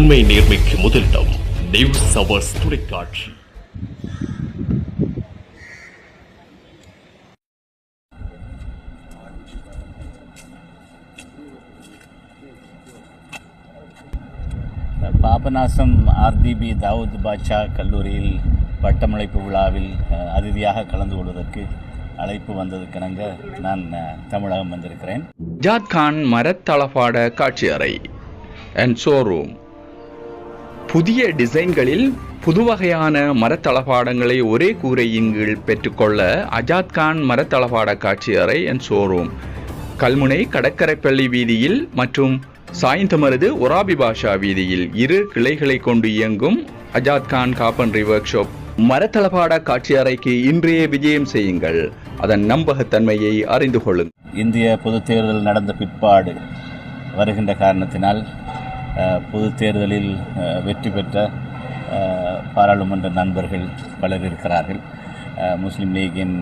உண்மை நேர்மைக்கு முதலிடம் நியூஸ் அவர்ஸ் தொலைக்காட்சி. பாபநாசம் ஆர்டிபி தாவூத் பாட்சா கல்லூரியில் பட்டமளிப்பு விழாவில் அஹ், அதிதியாக கலந்து கொள்வதற்கு அழைப்பு வந்ததுக்கிணங்க நான் தமிழகம் வந்திருக்கிறேன். ஜாத்கான் மரத்தளபாட காட்சியறை அண்ட் ஷோரூம் புதிய டிசைன்களில் புதுவகையான மரத்தளபாடங்களை ஒரே கூரையின் கீழ் பெற்றுக்கொள்ள அஜாத்கான் மரத்தளபாட காட்சியறை என் ஷோரூம் கல்முனை கடற்கரைப்பள்ளி வீதியில் மற்றும் சாய்ந்தமருது ஒராபி பாஷா வீதியில் இரு கிளைகளை கொண்டு இயங்கும் அஜாத்கான் காப்பன்றி காப்பன்ரி ஒர்க் ஷாப் மரத்தளபாட காட்சியறைக்கு இன்றைய விஜயம் செய்யுங்கள். அதன் நம்பகத்தன்மையை அறிந்து கொள்ளுங்கள். இந்திய பொது தேர்தல் நடந்த பிற்பாடு வருகின்ற காரணத்தினால் பொது பொதுத் தேர்தலில் வெற்றி பெற்ற பாராளுமன்ற நண்பர்கள் பலர் இருக்கிறார்கள். முஸ்லீம் லீகின்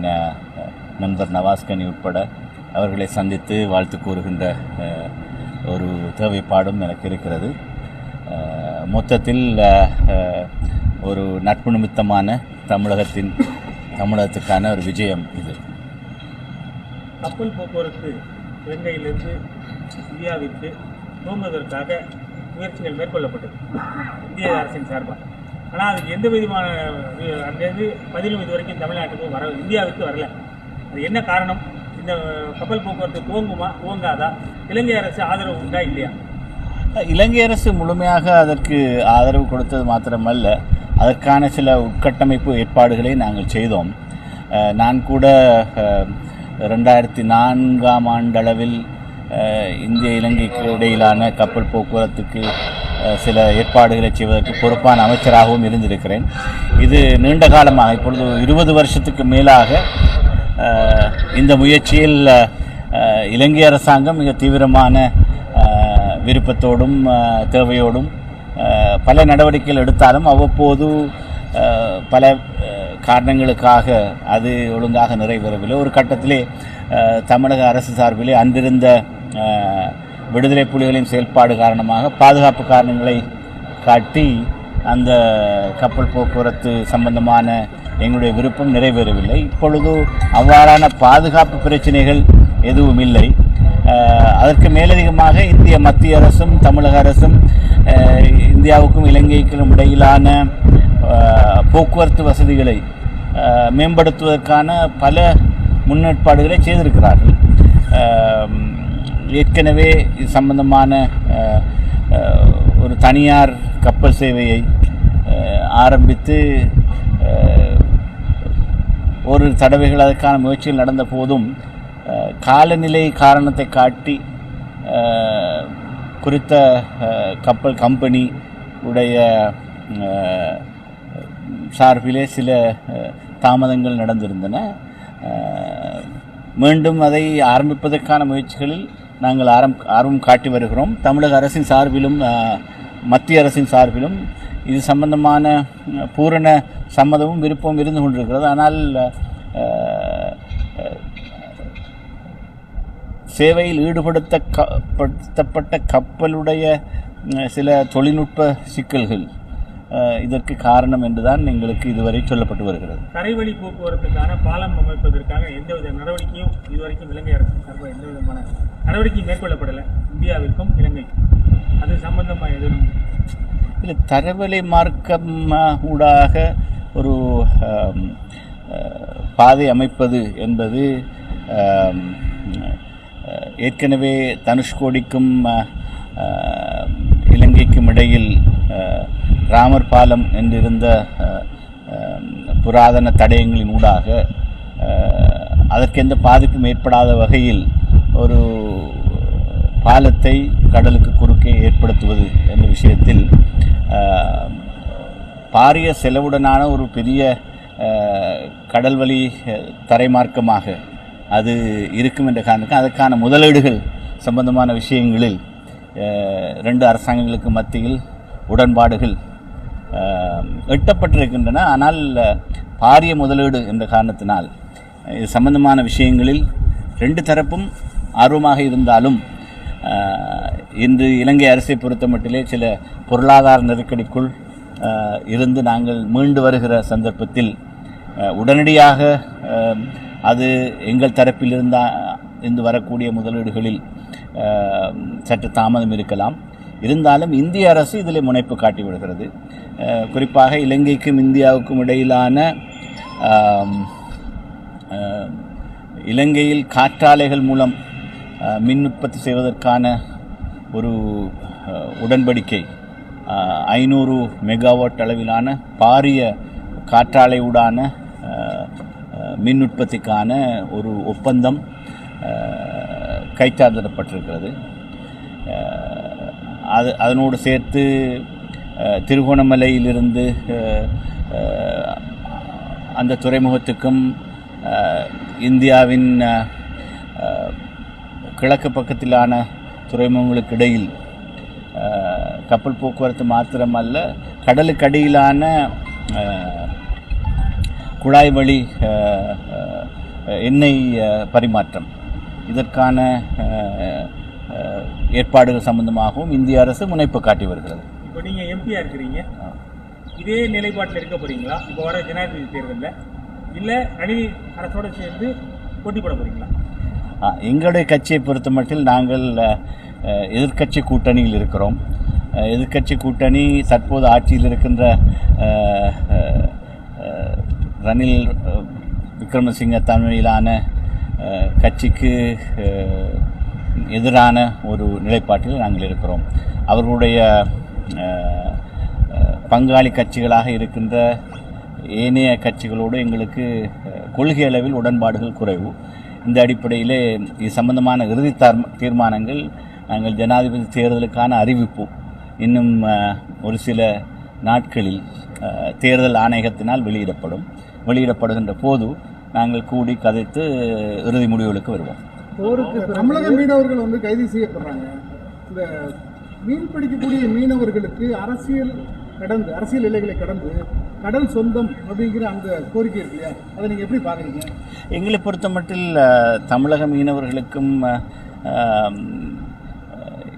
நண்பர் நவாஸ்கனி உட்பட அவர்களை சந்தித்து வாழ்த்து கூறுகின்ற ஒரு தேவைப்பாடும் எனக்கு இருக்கிறது. மொத்தத்தில் ஒரு நட்பு நிமித்தமான தமிழகத்தின் தமிழகத்துக்கான ஒரு விஜயம் இது. கப்பல் போக்குவரத்து இலங்கையிலிருந்து இந்தியாவிற்கு துவங்குவதற்காக முயற்சிகள் மேற்கொள்ளப்பட்டது. இந்திய அரசின் சார்பாக. ஆனால் அதுக்கு எந்த விதமான அங்கேருந்து பதிலும் இது வரைக்கும் தமிழ்நாட்டுக்கு வர இந்தியாவுக்கு வரல. அது என்ன காரணம்? இந்த கப்பல் போக்குவரத்து துவங்குமா துவங்காதா? இலங்கை அரசு ஆதரவு உண்டா இல்லையா? இலங்கை அரசு முழுமையாக அதற்கு ஆதரவு கொடுத்தது மாத்திரமல்ல. அதற்கான சில உட்கட்டமைப்பு ஏற்பாடுகளை நாங்கள் செய்தோம். நான் கூட ரெண்டாயிரத்தி நான்காம் ஆண்டளவில் இந்திய இலங்கைக்கு இடையிலான கப்பல் போக்குவரத்துக்கு சில ஏற்பாடுகளை செய்வதற்கு பொறுப்பான அமைச்சராகவும் இருந்திருக்கிறேன். இது நீண்ட காலமாக இப்பொழுது இருபது வருஷத்துக்கு மேலாக இந்த முயற்சியில் இலங்கை அரசாங்கம் மிக தீவிரமான விருப்பத்தோடும் தேவையோடும் பல நடவடிக்கைகள் எடுத்தாலும் அவ்வப்போது பல காரணங்களுக்காக அது ஒழுங்காக நிறைவேறவில்லை. ஒரு கட்டத்திலே தமிழக அரசு சார்பிலே அன்றிருந்த விடுதலை புலிகளின் செயல்பாடு காரணமாக பாதுகாப்பு காரணங்களை காட்டி அந்த கப்பல் போக்குவரத்து சம்பந்தமான எங்களுடைய விருப்பம் நிறைவேறவில்லை. இப்பொழுது அவ்வாறான பாதுகாப்பு பிரச்சனைகள் எதுவும் இல்லை. அதற்கு மேலதிகமாக இந்திய மத்திய அரசும் தமிழக அரசும் இந்தியாவுக்கும் இலங்கைக்கும் இடையிலான போக்குவரத்து வசதிகளை மேம்படுத்துவதற்கான பல முன்னேற்பாடுகளை செய்திருக்கிறார்கள். ஏற்கனவே இது சம்பந்தமான ஒரு தனியார் கப்பல் சேவையை ஆரம்பித்து ஒரு தடவைகள் அதற்கான முயற்சிகள் நடந்த போதும் காலநிலை காரணத்தை காட்டி குறித்த கப்பல் கம்பெனி உடைய சார்பிலே சில தாமதங்கள் நடந்திருந்தன. மீண்டும் அதை ஆரம்பிப்பதற்கான முயற்சிகளில் நாங்கள் ஆரம் ஆர்வம் காட்டி வருகிறோம். தமிழக அரசின் சார்பிலும் மத்திய அரசின் சார்பிலும் இது சம்பந்தமான பூரண சம்மதமும் விருப்பமும் இருந்து கொண்டிருக்கிறது. ஆனால் சேவையில் ஈடுபடுத்த க- படுத்தப்பட்ட கப்பலுடைய சில தொழில்நுட்ப சிக்கல்கள் இதற்கு காரணம் என்றுதான் எங்களுக்கு இதுவரை சொல்லப்பட்டு வருகிறது. தரைவழி போக்குவரத்துக்கான பாலம் அமைப்பதற்காக எந்தவித நடவடிக்கையும் இதுவரைக்கும் இலங்கை அரசு சார்பாக எந்த விதமான நடவடிக்கையும் மேற்கொள்ளப்படலை. இந்தியாவிற்கும் இலங்கைக்கும் அது சம்பந்தமாக எதுவும்? இல்லை தரவழி மார்க்கம் ஊடாக ஒரு பாதை அமைப்பது என்பது ஏற்கனவே தனுஷ்கோடிக்கும் இலங்கைக்கும் இடையில் ராமர் பாலம் என்றிருந்த புராதன தடயங்களின் ஊடாக அதற்கு எந்த பாதிப்பும் ஏற்படாத வகையில் ஒரு பாலத்தை கடலுக்கு குறுக்கே ஏற்படுத்துவது என்ற விஷயத்தில் பாரிய செலவுடனான ஒரு பெரிய கடல்வழி தரைமார்க்கமாக அது இருக்கும் என்ற காரணத்துக்கு அதற்கான முதலீடுகள் சம்பந்தமான விஷயங்களில் ரெண்டு அரசாங்கங்களுக்கு மத்தியில் உடன்பாடுகள் எட்டப்பட்டிருக்கின்றன. ஆனால் பாரிய முதலீடு என்ற காரணத்தினால் இது சம்பந்தமான விஷயங்களில் ரெண்டு தரப்பும் ஆர்வமாக இருந்தாலும் இன்று இலங்கை அரசை பொறுத்தமட்டிலே சில பொருளாதார நெருக்கடிக்குள் இருந்து நாங்கள் மீண்டு வருகிற சந்தர்ப்பத்தில் உடனடியாக அது எங்கள் தரப்பில் இருந்தால் இருந்து வரக்கூடிய முதலீடுகளில் சற்று தாமதம் இருக்கலாம். இருந்தாலும் இந்திய அரசு இதில் முனைப்பு காட்டி விடுகிறது. குறிப்பாக இலங்கைக்கும் இந்தியாவுக்கும் இடையிலான இலங்கையில் காற்றாலைகள் மூலம் மின் உற்பத்தி செய்வதற்கான ஒரு உடன்படிக்கை ஐநூறு மெகாவாட் அளவிலான பாரிய காற்றாலையுடான மின் உற்பத்திக்கான ஒரு ஒப்பந்தம் கைச்சார்ந்திடப்பட்டிருக்கிறது அது அதனோடு சேர்த்து திருகோணமலையிலிருந்து அந்த துறைமுகத்துக்கும் இந்தியாவின் கிழக்கு பக்கத்திலான துறைமுகங்களுக்கு இடையில் கப்பல் போக்குவரத்து மாத்திரமல்ல கடலுக்கடியிலான அடியிலான குழாய் வழி எண்ணெய் பரிமாற்றம். இதற்கான ஏற்பாடுகள் சம்பந்தமாகவும் இந்திய அரசு முனைப்பு காட்டி வருகிறது. இப்போ நீங்கள் எம்பியாக இருக்கிறீங்க. இதே நிலைப்பாட்டில் இருக்க போறீங்களா? இப்போ வர ஜனாதிபதி தேர்தலில். இல்லை ரணில் அரசோட சேர்ந்து போட்டி போட போறீங்களா? ஆ, எங்களுடைய கட்சியை பொறுத்தமட்டில் நாங்கள் அஹ், எதிர்க்கட்சி கூட்டணியில் இருக்கிறோம். அஹ், எதிர்க்கட்சி கூட்டணி தற்போது ஆட்சியில் இருக்கின்ற ரணில் விக்ரமசிங்க தலைமையிலான கட்சிக்கு எதிரான ஒரு நிலைப்பாட்டில் நாங்கள் இருக்கிறோம். அவர்களுடைய பங்காளி கட்சிகளாக இருக்கின்ற ஏனைய கட்சிகளோடு எங்களுக்கு கொள்கை அளவில் உடன்பாடுகள் குறைவு. இந்த அடிப்படையிலே இது சம்பந்தமான இறுதி தீர்மானங்கள் நாங்கள் ஜனாதிபதி தேர்தலுக்கான அறிவிப்பு. இன்னும் ஒரு சில நாட்களில் தேர்தல் ஆணையகத்தினால் வெளியிடப்படும். வெளியிடப்படுகின்ற போது நாங்கள் கூடி கதைத்து இறுதி முடிவுகளுக்கு வருவோம். போருக்கு தமிழக மீனவர்கள் வந்து கைது செய்யப்படுறாங்க. இந்த மீன் பிடிக்கக்கூடிய மீனவர்களுக்கு அரசியல் கடந்து அரசியல் எல்லைகளை கடந்து கடல் சொந்தம் அப்படிங்கிற அந்த கோரிக்கை இருக்கு இல்லையா? அதை நீங்கள் எப்படி பார்க்குறீங்க? எங்களை பொறுத்தமட்டில் அஹ், தமிழக மீனவர்களுக்கும்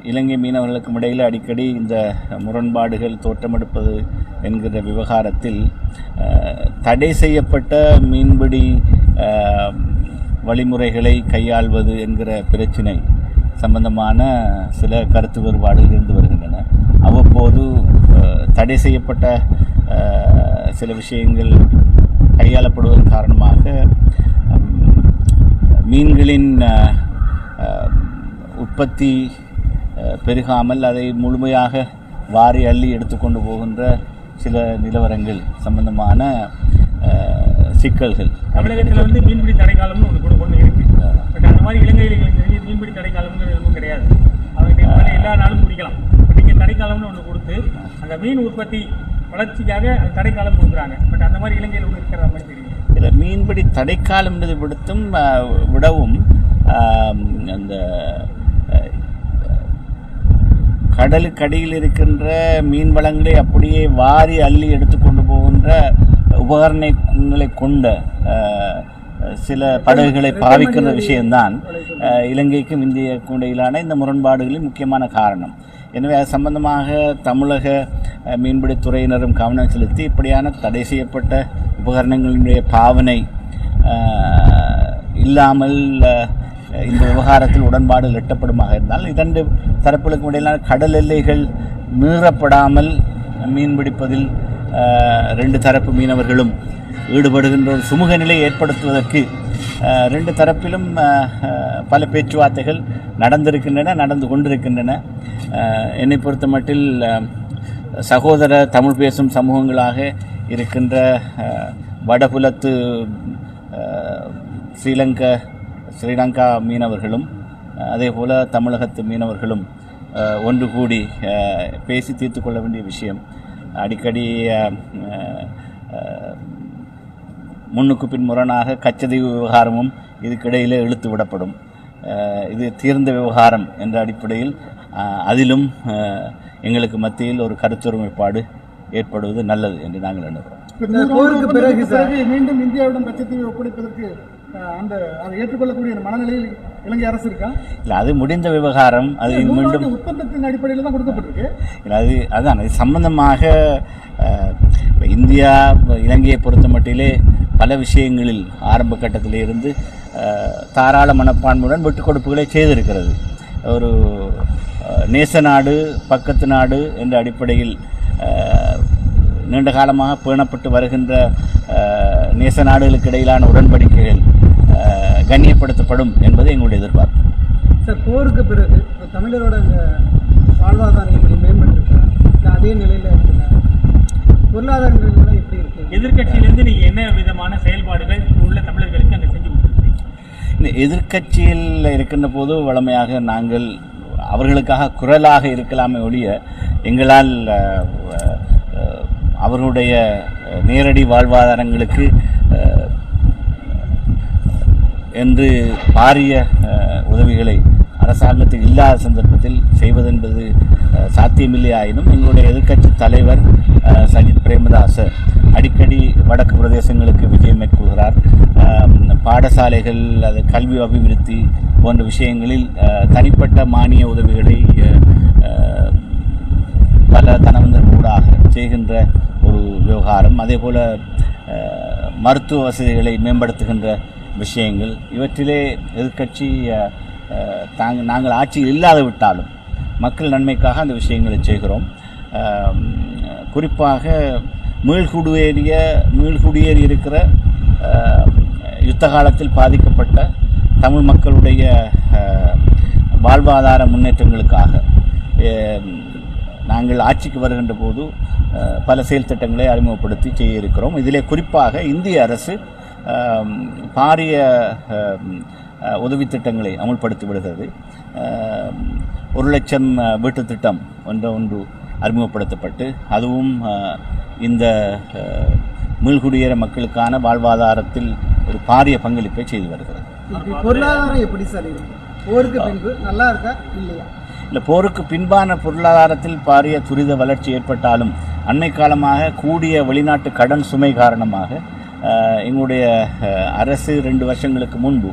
இலங்கை மீனவர்களுக்கும் இடையில் அடிக்கடி இந்த முரண்பாடுகள் தோற்றமெடுப்பது என்கிற விவகாரத்தில் தடை செய்யப்பட்ட மீன்பிடி வழிமுறைகளை கையாள்வது என்கிற பிரச்சினை சம்பந்தமான சில கருத்து வேறுபாடுகள் இருந்து வருகின்றன. அவ்வப்போது தடை செய்யப்பட்ட சில விஷயங்கள் கையாளப்படுவதன் காரணமாக மீன்களின் உற்பத்தி பெருகாமல் அதை முழுமையாக வாரி அள்ளி எடுத்துக்கொண்டு போகின்ற சில நிலவரங்கள் சம்பந்தமான சிக்கல்கள். தமிழகத்தில் வந்து மீன்பிடி தடைக்காலம்னு ஒன்று கூட ஒன்று இருக்கு. பட் அந்த மாதிரி இலங்கையில் எங்களுக்கு தெரிஞ்ச மீன்பிடி தடைக்காலம்னு எதுவும் கிடையாது. அவங்க எல்லா நாளும் பிடிக்கலாம் பட் இங்கே தடைக்காலம்னு ஒன்று கொடுத்து அந்த மீன் உற்பத்தி வளர்ச்சிக்காக அந்த தடைக்காலம் கொடுக்குறாங்க. பட் அந்த மாதிரி இலங்கையில் ஒன்று இருக்கிற மாதிரி தெரியும் இதில் மீன்பிடி தடைக்காலம் என்பதை விடுத்தும் விடவும் அந்த கடலுக்கடியில் இருக்கின்ற மீன் வளங்களை அப்படியே வாரி அள்ளி எடுத்துக்கொண்டு போகின்ற உபகரணங்களை கொண்ட சில படகுகளை பாவிக்கின்ற விஷயம்தான் இலங்கைக்கும் இந்தியாவுக்கும் இடையிலான இந்த முரண்பாடுகளின் முக்கியமான காரணம். எனவே அது சம்பந்தமாக தமிழக மீன்பிடித்துறையினரும் கவனம் செலுத்தி இப்படியான தடை செய்யப்பட்ட உபகரணங்களுடைய பாவனை இல்லாமல் இந்த விவகாரத்தில் உடன்பாடுகள் எட்டப்படுமாக இருந்தால் இரண்டு தரப்புகளுக்கும் இடையிலான கடல் எல்லைகள் மீறப்படாமல் மீன்பிடிப்பதில் ரெண்டு தரப்பு மீனவர்களும் ஈடுபடுகின்ற ஒரு சுமூக நிலையை ஏற்படுத்துவதற்கு ரெண்டு தரப்பிலும் பல பேச்சுவார்த்தைகள் நடந்திருக்கின்றன நடந்து கொண்டிருக்கின்றன. என்னை பொறுத்த மட்டில் சகோதர தமிழ் பேசும் சமூகங்களாக இருக்கின்ற வடபுலத்து ஸ்ரீலங்கா ஸ்ரீலங்கா மீனவர்களும் அஹ், அதே போல் தமிழகத்து மீனவர்களும் ஒன்று கூடி பேசி தீர்த்து கொள்ள வேண்டிய விஷயம். அடிக்கடி முன்னுக்கு பின் முரணாக கச்சதீவு விவகாரமும் இதுக்கிடையிலே இழுத்து விடப்படும். இது தீர்ந்த விவகாரம் என்ற அடிப்படையில் அதிலும் எங்களுக்கு மத்தியில் ஒரு கருத்தொருமைப்பாடு ஏற்படுவது நல்லது என்று நாங்கள் எண்ணுகிறோம். பிறகு மீண்டும் இந்தியாவிடம் கச்சத்தீவை ஒப்படைப்பதற்கு அந்த அதை ஏற்றுக்கொள்ளக்கூடிய மனநிலையில் இலங்கை அரசு இருக்கா? இல்லை அது முடிந்த விவகாரம். அது மீண்டும் ஒப்பந்தத்தின் அடிப்படையில் தான் கொடுக்கப்பட்டிருக்கு. இல்ல, அது அதான் இது சம்பந்தமாக இந்தியா இலங்கையை பொறுத்த மட்டிலே பல விஷயங்களில் ஆரம்ப கட்டத்திலே இருந்து அஹ், தாராள மனப்பான்மையுடன் விட்டுக் கொடுப்புகளை செய்திருக்கிறது. ஒரு நேச நாடு பக்கத்து நாடு என்ற அடிப்படையில் நீண்ட காலமாக பேணப்பட்டு வருகின்ற நேச நாடுகளுக்கு இடையிலான உடன்படிக்கைகள் கண்ணியப்படுத்தப்படும் என்பது எங்களுடைய எதிர்பார்ப்பு. சார் போருக்கு பிறகு தமிழரோட அந்த வாழ்வாதாரம் எப்படி மேம்பட்டுருக்கா? இல்லை அதே நிலையில் இருக்குதா? பொருளாதார நிலையெல்லாம் எப்படி இருக்கு? எதிர்க்கட்சியிலேருந்து நீங்கள் என்ன விதமான செயல்பாடுகள் உள்ள தமிழர்களுக்கு அங்கே செஞ்சு கொடுத்துருக்கீங்க? இந்த எதிர்க்கட்சியில் இருக்கின்ற போது வழமையாக நாங்கள் அவர்களுக்காக குரலாக இருக்கலாமே ஒழிய எங்களால் அவர்களுடைய நேரடி வாழ்வாதாரங்களுக்கு என்று பாரிய உதவிகளை அரசாங்கத்தில் இல்லாத சந்தர்ப்பத்தில் செய்வதென்பது சாத்தியமில்லையாயினும் சாத்தியமில்லை ஆயினும் எங்களுடைய எதிர்க்கட்சி தலைவர் சஜித் பிரேமதாச அடிக்கடி வடக்கு பிரதேசங்களுக்கு விஜயம் மேற்கொள்கிறார். பாடசாலைகள் அது கல்வி அபிவிருத்தி போன்ற விஷயங்களில் தனிப்பட்ட மானிய உதவிகளை பல தனவந்தர் ஊடாக செய்கின்ற ஒரு விவகாரம். அதே போல் மருத்துவ வசதிகளை மேம்படுத்துகின்ற விஷயங்கள். இவற்றிலே எதிர்க்கட்சி தாங்க நாங்கள் ஆட்சியில் இல்லாத விட்டாலும் மக்கள் நன்மைக்காக அந்த விஷயங்களை செய்கிறோம். குறிப்பாக மீள்குடியேறிய மீள்குடியேறி இருக்கிற யுத்த காலத்தில் பாதிக்கப்பட்ட தமிழ் மக்களுடைய வாழ்வாதார முன்னேற்றங்களுக்காக நாங்கள் ஆட்சிக்கு வருகின்ற போது பல செயல் திட்டங்களை அறிமுகப்படுத்தி செய்ய இருக்கிறோம். இதிலே குறிப்பாக இந்திய அரசு பாரிய உதவித் திட்டங்களை அமுல்படுத்தி விடுகிறது ஒரு லட்சம் அஹ், வீட்டுத் திட்டம் ஒன்று ஒன்று அறிமுகப்படுத்தப்பட்டு அதுவும் இந்த மீள்குடியேற மக்களுக்கான வாழ்வாதாரத்தில் ஒரு பாரிய பங்களிப்பை செய்து வருகிறது. பொருளாதாரம் எப்படி சார் போருக்கு பின்பு நல்லா இருக்கா? இல்லையா? இல்லை போருக்கு பின்பான பொருளாதாரத்தில் பாரிய துரித வளர்ச்சி ஏற்பட்டாலும் அண்மை காலமாக கூடிய வெளிநாட்டு கடன் சுமை காரணமாக எங்களுடைய அரசு ரெண்டு வருஷங்களுக்கு முன்பு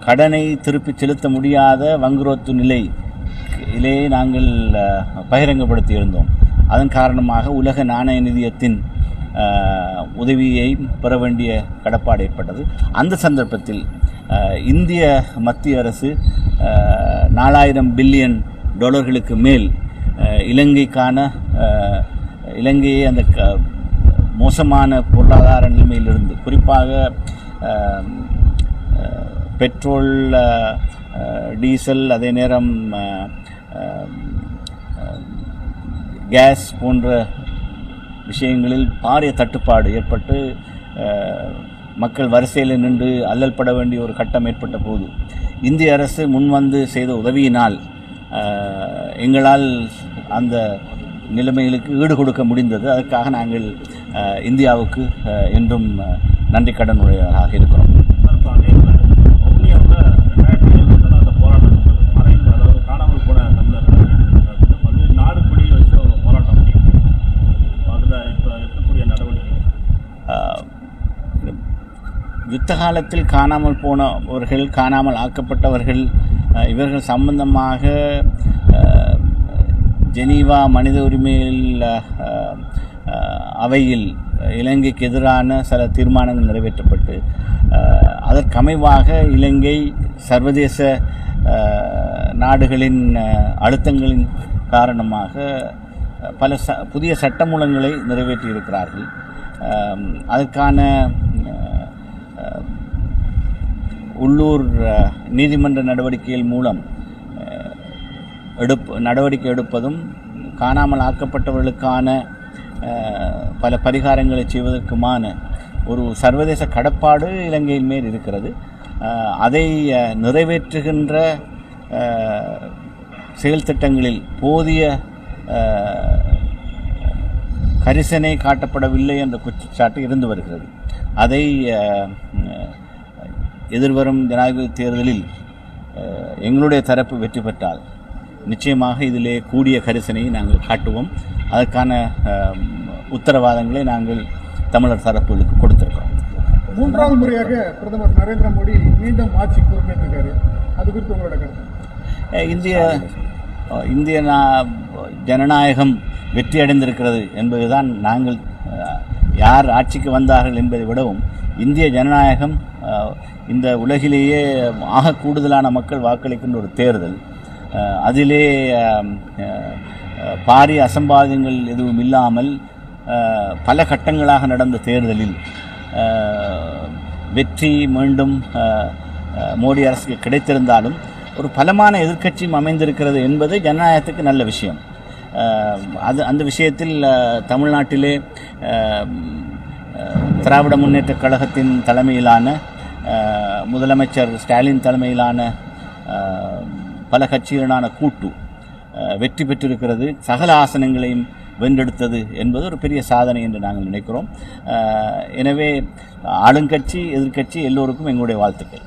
கடனை திருப்பி செலுத்த முடியாத வங்குரோத்து நிலை இலே நாங்கள் பகிரங்கப்படுத்தியிருந்தோம். பகிரங்கப்படுத்தி இருந்தோம் அதன் காரணமாக உலக நாணய நிதியத்தின் உதவியை பெற வேண்டிய கடப்பாடு ஏற்பட்டது. அந்த சந்தர்ப்பத்தில் இந்திய மத்திய அரசு நாலாயிரம் பில்லியன் டாலர்களுக்கு மேல் இலங்கைக்கான இலங்கையை அந்த க- மோசமான பொருளாதார நிலைமையிலிருந்து குறிப்பாக பெட்ரோல் டீசல் அதே நேரம் கேஸ் போன்ற விஷயங்களில் பாரிய தட்டுப்பாடு ஏற்பட்டு மக்கள் வரிசையில் நின்று அல்லல் பட வேண்டிய ஒரு கட்டம் ஏற்பட்ட போது இந்திய அரசு முன்வந்து செய்த உதவியினால் எங்களால் அந்த நிலைமைகளுக்கு ஈடு கொடுக்க முடிந்தது. அதற்காக நாங்கள் இந்தியாவுக்கு என்றும் நன்றி கடன் உடையவராக இருக்கிறோம். யுத்த காலத்தில் காணாமல் போனவர்கள் காணாமல் ஆக்கப்பட்டவர்கள் இவர்கள் சம்பந்தமாக ஜெனீவா மனித ஆஹ், அவையில் இலங்கைக்கு எதிரான சில தீர்மானங்கள் நிறைவேற்றப்பட்டு அதற்கமைவாக இலங்கை சர்வதேச நாடுகளின் அழுத்தங்களின் காரணமாக பல ச புதிய சட்டமூலங்களை நிறைவேற்றியிருக்கிறார்கள். அதற்கான உள்ளூர் நீதிமன்ற நடவடிக்கைகள் மூலம் எடுப் எடுப்பு நடவடிக்கை எடுப்பதும் காணாமல் ஆக்கப்பட்டவர்களுக்கான பல பரிகாரங்களை செய்வதற்குமான ஒரு சர்வதேச கடப்பாடு இலங்கையின் மேல் இருக்கிறது. அதை நிறைவேற்றுகின்ற செயல் திட்டங்களில் போதிய கரிசனை காட்டப்படவில்லை என்ற குற்றச்சாட்டு இருந்து வருகிறது. அதை எதிர்வரும் ஜனாதிபதி தேர்தலில் எங்களுடைய தரப்பு வெற்றி பெற்றால் நிச்சயமாக இதிலே கூடிய கரிசனையை நாங்கள் காட்டுவோம். அதற்கான உத்தரவாதங்களை நாங்கள் தமிழர் தரப்புகளுக்கு கொடுத்திருக்கிறோம். மூன்றாவது முறையாக பிரதமர் நரேந்திர மோடி மீண்டும் ஆட்சி பொறுப்பேற்றிருக்காரு. அது குறித்து உங்களோட கருத்து? இந்திய இந்திய ஜனநாயகம் வெற்றி அடைந்திருக்கிறது என்பதுதான் நாங்கள் யார் ஆட்சிக்கு வந்தார்கள் என்பதை விடவும் இந்திய ஜனநாயகம் இந்த உலகிலேயே ஆக கூடுதலான மக்கள் வாக்களிக்கின்ற ஒரு தேர்தல். அதிலே பாரிய அசம்பாவிதங்கள் எதுவும் இல்லாமல் பல கட்டங்களாக நடந்த தேர்தலில் வெற்றி மீண்டும் மோடி அரசுக்கு கிடைத்திருந்தாலும் ஒரு பலமான எதிர்க்கட்சியும் அமைந்திருக்கிறது என்பது ஜனநாயகத்துக்கு நல்ல விஷயம். அது அந்த விஷயத்தில் தமிழ்நாட்டிலே திராவிட முன்னேற்றக் கழகத்தின் தலைமையிலான முதலமைச்சர் ஸ்டாலின் தலைமையிலான பல கட்சிகளான கூட்டு வெற்றி பெற்றிருக்கிறது. சகல ஆசனங்களையும் வென்றெடுத்தது என்பது ஒரு பெரிய சாதனை என்று நாங்கள் நினைக்கிறோம். எனவே ஆளுங்கட்சி எதிர்க்கட்சி எல்லோருக்கும் எங்களுடைய வாழ்த்துக்கள்.